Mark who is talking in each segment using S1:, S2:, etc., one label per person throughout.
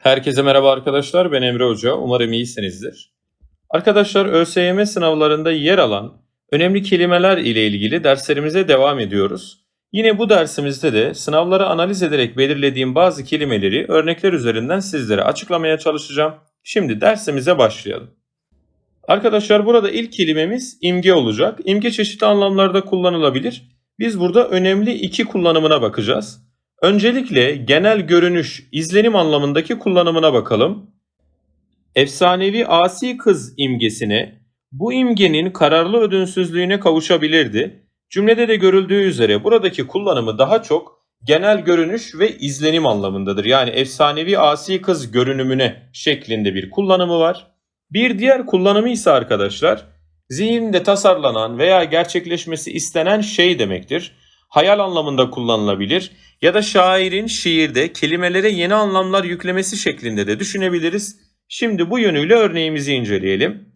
S1: Herkese merhaba arkadaşlar. Ben Emre Hoca. Umarım iyisinizdir. Arkadaşlar ÖSYM sınavlarında yer alan önemli kelimeler ile ilgili derslerimize devam ediyoruz. Yine bu dersimizde de sınavları analiz ederek belirlediğim bazı kelimeleri örnekler üzerinden sizlere açıklamaya çalışacağım. Şimdi dersimize başlayalım. Arkadaşlar burada ilk kelimemiz imge olacak. İmge çeşitli anlamlarda kullanılabilir. Biz burada önemli iki kullanımına bakacağız. Öncelikle genel görünüş, izlenim anlamındaki kullanımına bakalım. Efsanevi asi kız imgesine bu imgenin kararlı ödünsüzlüğüne kavuşabilirdi. Cümlede de görüldüğü üzere buradaki kullanımı daha çok genel görünüş ve izlenim anlamındadır. Yani efsanevi asi kız görünümüne şeklinde bir kullanımı var. Bir diğer kullanımı ise arkadaşlar zihinde tasarlanan veya gerçekleşmesi istenen şey demektir. Hayal anlamında kullanılabilir ya da şairin şiirde kelimelere yeni anlamlar yüklemesi şeklinde de düşünebiliriz. Şimdi bu yönüyle örneğimizi inceleyelim.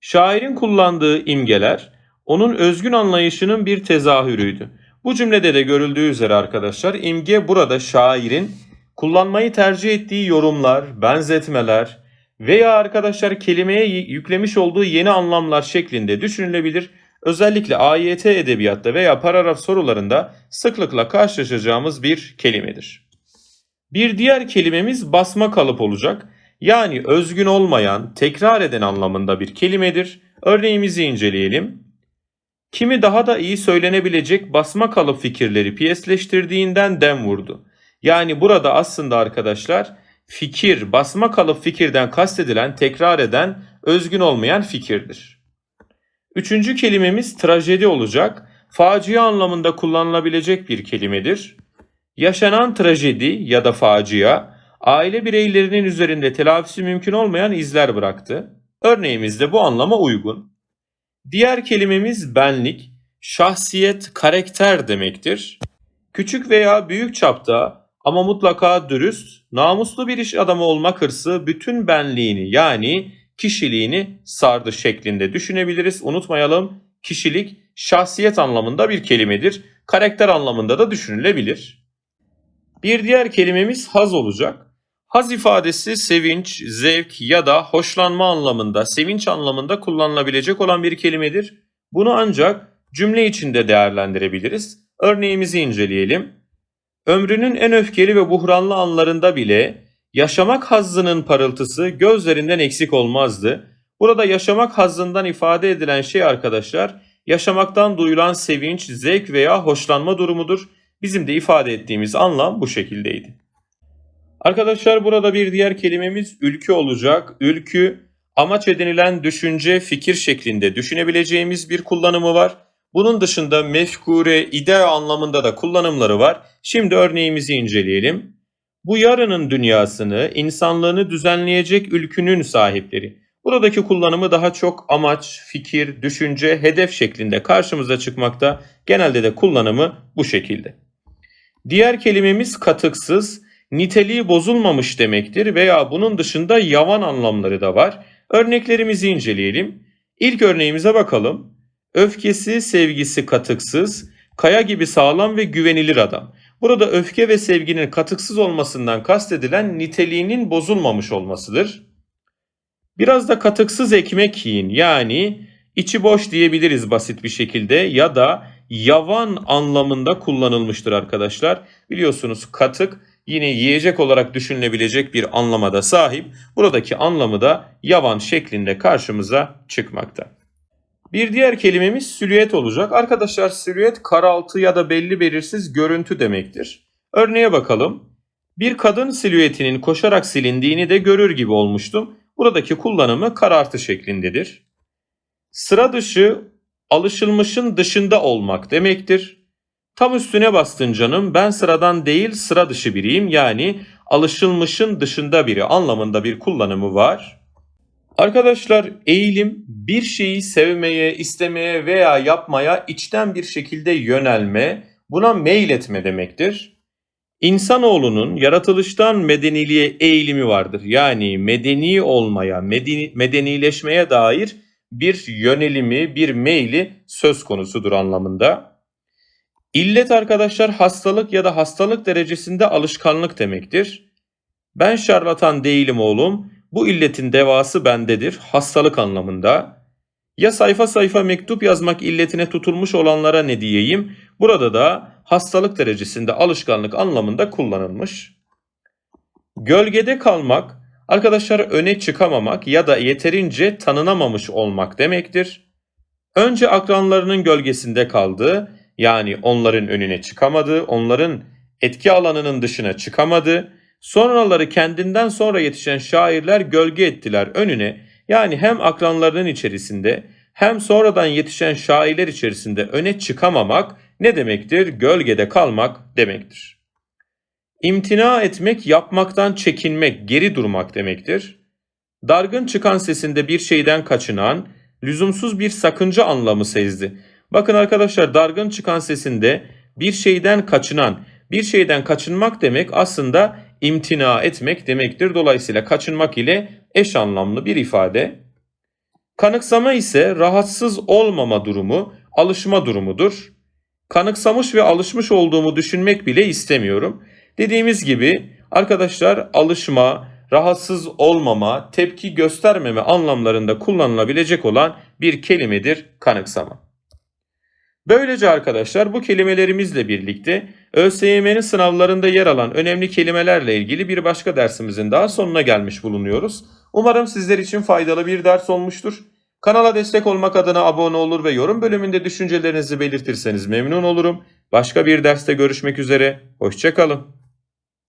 S1: Şairin kullandığı imgeler onun özgün anlayışının bir tezahürüydü. Bu cümlede de görüldüğü üzere arkadaşlar imge burada şairin kullanmayı tercih ettiği yorumlar, benzetmeler veya arkadaşlar kelimeye yüklemiş olduğu yeni anlamlar şeklinde düşünülebilir. Özellikle AYT edebiyatta veya paragraf sorularında sıklıkla karşılaşacağımız bir kelimedir. Bir diğer kelimemiz basma kalıp olacak. Yani özgün olmayan, tekrar eden anlamında bir kelimedir. Örneğimizi inceleyelim. Kimi daha da iyi söylenebilecek basma kalıp fikirleri piyesleştirdiğinden dem vurdu. Yani burada aslında arkadaşlar fikir, basma kalıp fikirden kastedilen, tekrar eden, özgün olmayan fikirdir. Üçüncü kelimemiz trajedi olacak. Facia anlamında kullanılabilecek bir kelimedir. Yaşanan trajedi ya da facia, aile bireylerinin üzerinde telafisi mümkün olmayan izler bıraktı. Örneğimiz de bu anlama uygun. Diğer kelimemiz benlik, şahsiyet, karakter demektir. Küçük veya büyük çapta ama mutlaka dürüst, namuslu bir iş adamı olmak hırsı bütün benliğini yani kişiliğini sardı şeklinde düşünebiliriz. Unutmayalım kişilik şahsiyet anlamında bir kelimedir. Karakter anlamında da düşünülebilir. Bir diğer kelimemiz haz olacak. Haz ifadesi sevinç, zevk ya da hoşlanma anlamında, sevinç anlamında kullanılabilecek olan bir kelimedir. Bunu ancak cümle içinde değerlendirebiliriz. Örneğimizi inceleyelim. Ömrünün en öfkeli ve buhranlı anlarında bile yaşamak hazzının parıltısı gözlerinden eksik olmazdı. Burada yaşamak hazzından ifade edilen şey arkadaşlar, yaşamaktan duyulan sevinç, zevk veya hoşlanma durumudur. Bizim de ifade ettiğimiz anlam bu şekildeydi. Arkadaşlar burada bir diğer kelimemiz ülkü olacak. Ülkü amaç edinilen düşünce, fikir şeklinde düşünebileceğimiz bir kullanımı var. Bunun dışında mefkure, ide anlamında da kullanımları var. Şimdi örneğimizi inceleyelim. Bu yarının dünyasını, insanlığını düzenleyecek ülkünün sahipleri. Buradaki kullanımı daha çok amaç, fikir, düşünce, hedef şeklinde karşımıza çıkmakta. Genelde de kullanımı bu şekilde. Diğer kelimemiz katıksız, niteliği bozulmamış demektir veya bunun dışında yavan anlamları da var. Örneklerimizi inceleyelim. İlk örneğimize bakalım. Öfkesi, sevgisi katıksız, kaya gibi sağlam ve güvenilir adam. Burada öfke ve sevginin katıksız olmasından kastedilen niteliğinin bozulmamış olmasıdır. Biraz da katıksız ekmek yiyin yani içi boş diyebiliriz basit bir şekilde ya da yavan anlamında kullanılmıştır arkadaşlar. Biliyorsunuz katık yine yiyecek olarak düşünülebilecek bir anlamada sahip. Buradaki anlamı da yavan şeklinde karşımıza çıkmakta. Bir diğer kelimemiz silüet olacak. Arkadaşlar silüet karaltı ya da belli belirsiz görüntü demektir. Örneğe bakalım. Bir kadın silüetinin koşarak silindiğini de görür gibi olmuştum. Buradaki kullanımı karartı şeklindedir. Sıra dışı alışılmışın dışında olmak demektir. Tam üstüne bastın canım ben sıradan değil sıra dışı biriyim yani alışılmışın dışında biri anlamında bir kullanımı var. Arkadaşlar eğilim bir şeyi sevmeye, istemeye veya yapmaya içten bir şekilde yönelme, buna meyil etme demektir. İnsanoğlunun yaratılıştan medeniliğe eğilimi vardır. Yani medeni olmaya, medeni, medenileşmeye dair bir yönelimi, bir meyli söz konusudur anlamında. İllet arkadaşlar hastalık ya da hastalık derecesinde alışkanlık demektir. Ben şarlatan değilim oğlum. Bu illetin devası bendedir. Hastalık anlamında. Ya sayfa sayfa mektup yazmak illetine tutulmuş olanlara ne diyeyim? Burada da hastalık derecesinde alışkanlık anlamında kullanılmış. Gölgede kalmak, arkadaşlar öne çıkamamak ya da yeterince tanınamamış olmak demektir. Önce akranlarının gölgesinde kaldı, yani onların önüne çıkamadı, onların etki alanının dışına çıkamadı. Sonraları kendinden sonra yetişen şairler gölge ettiler önüne, yani hem akranlarının içerisinde hem sonradan yetişen şairler içerisinde öne çıkamamak ne demektir? Gölgede kalmak demektir. İmtina etmek, yapmaktan çekinmek, geri durmak demektir. Dargın çıkan sesinde bir şeyden kaçınan, lüzumsuz bir sakınca anlamı sezdi. Bakın arkadaşlar dargın çıkan sesinde bir şeyden kaçınan, bir şeyden kaçınmak demek aslında imtina etmek demektir. Dolayısıyla kaçınmak ile eş anlamlı bir ifade. Kanıksama ise rahatsız olmama durumu, alışma durumudur. Kanıksamış ve alışmış olduğumu düşünmek bile istemiyorum. Dediğimiz gibi arkadaşlar alışma, rahatsız olmama, tepki göstermeme anlamlarında kullanılabilecek olan bir kelimedir kanıksama. Böylece arkadaşlar bu kelimelerimizle birlikte ÖSYM'nin sınavlarında yer alan önemli kelimelerle ilgili bir başka dersimizin daha sonuna gelmiş bulunuyoruz. Umarım sizler için faydalı bir ders olmuştur. Kanala destek olmak adına abone olur ve yorum bölümünde düşüncelerinizi belirtirseniz memnun olurum. Başka bir derste görüşmek üzere. Hoşçakalın.